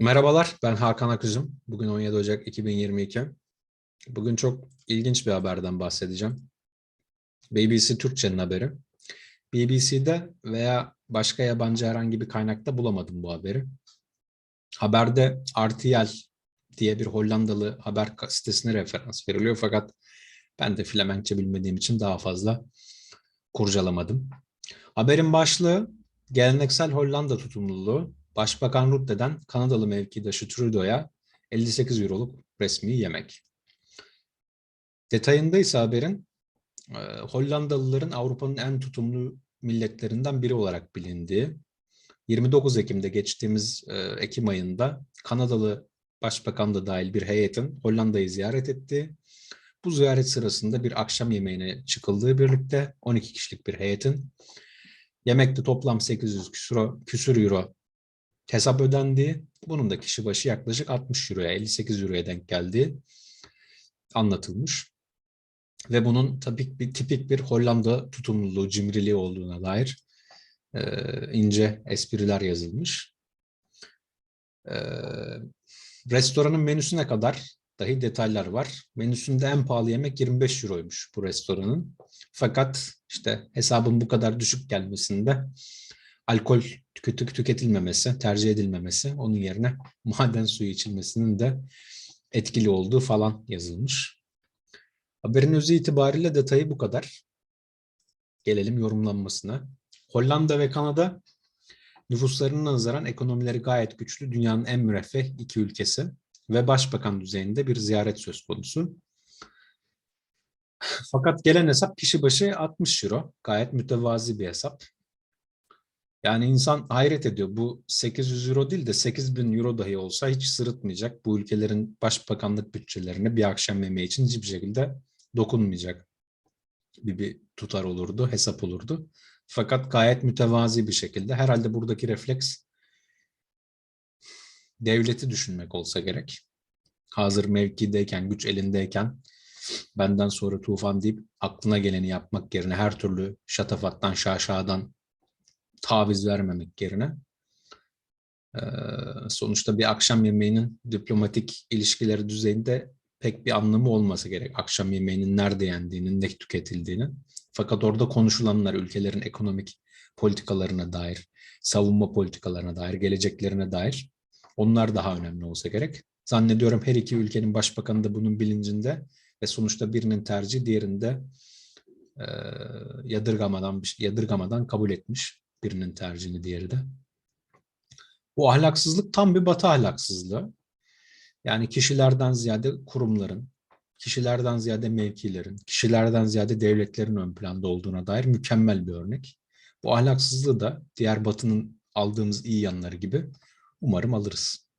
Merhabalar, ben Hakan Aküzüm. Bugün 17 Ocak 2022. Bugün çok ilginç bir haberden bahsedeceğim. BBC Türkçe'nin haberi. BBC'de veya başka yabancı herhangi bir kaynakta bulamadım bu haberi. Haberde RTL diye bir Hollandalı haber sitesine referans veriliyor fakat ben de Flemenkçe bilmediğim için daha fazla kurcalamadım. Haberin başlığı geleneksel Hollanda tutumluluğu Başbakan Rutte'den Kanadalı mevkidaşı Trudeau'ya 58 euroluk resmi yemek. Detayında ise haberin e, Hollandalıların Avrupa'nın en tutumlu milletlerinden biri olarak bilindiği, 29 Ekim'de geçtiğimiz e, Ekim ayında Kanadalı Başbakan da dahil bir heyetin Hollanda'yı ziyaret ettiği, bu ziyaret sırasında bir akşam yemeğine çıkıldığı birlikte 12 kişilik bir heyetin yemekte toplam 800 küsür, küsür euro hesap ödendiği, bunun da kişi başı yaklaşık 60 euroya, 58 euroya denk geldiği anlatılmış. Ve bunun tabii bir tipik bir Hollanda tutumluluğu, cimriliği olduğuna dair e, ince espriler yazılmış. E, restoranın menüsüne kadar dahi detaylar var. Menüsünde en pahalı yemek 25 euroymuş bu restoranın. Fakat işte hesabın bu kadar düşük gelmesinde alkol tüketük tüketilmemesi, tercih edilmemesi, onun yerine maden suyu içilmesinin de etkili olduğu falan yazılmış. Haberin özü itibariyle detayı bu kadar. Gelelim yorumlanmasına. Hollanda ve Kanada nüfuslarına nazaran ekonomileri gayet güçlü, dünyanın en müreffeh iki ülkesi ve başbakan düzeyinde bir ziyaret söz konusu. Fakat gelen hesap kişi başı 60 euro. Gayet mütevazi bir hesap. Yani insan hayret ediyor. Bu 800 euro değil de 8000 euro dahi olsa hiç sırıtmayacak. Bu ülkelerin başbakanlık bütçelerine bir akşam yemeği için hiçbir şekilde dokunmayacak bir, bir tutar olurdu, hesap olurdu. Fakat gayet mütevazi bir şekilde. Herhalde buradaki refleks devleti düşünmek olsa gerek. Hazır mevkideyken, güç elindeyken benden sonra tufan deyip aklına geleni yapmak yerine her türlü şatafattan, şaşadan taviz vermemek yerine sonuçta bir akşam yemeğinin diplomatik ilişkileri düzeyinde pek bir anlamı olması gerek. Akşam yemeğinin nerede yendiğinin, ne tüketildiğinin. Fakat orada konuşulanlar ülkelerin ekonomik politikalarına dair, savunma politikalarına dair, geleceklerine dair onlar daha önemli olsa gerek. Zannediyorum her iki ülkenin başbakanı da bunun bilincinde ve sonuçta birinin tercihi diğerinde yadırgamadan yadırgamadan kabul etmiş birinin tercihini diğeri de. Bu ahlaksızlık tam bir batı ahlaksızlığı. Yani kişilerden ziyade kurumların, kişilerden ziyade mevkilerin, kişilerden ziyade devletlerin ön planda olduğuna dair mükemmel bir örnek. Bu ahlaksızlığı da diğer batının aldığımız iyi yanları gibi umarım alırız.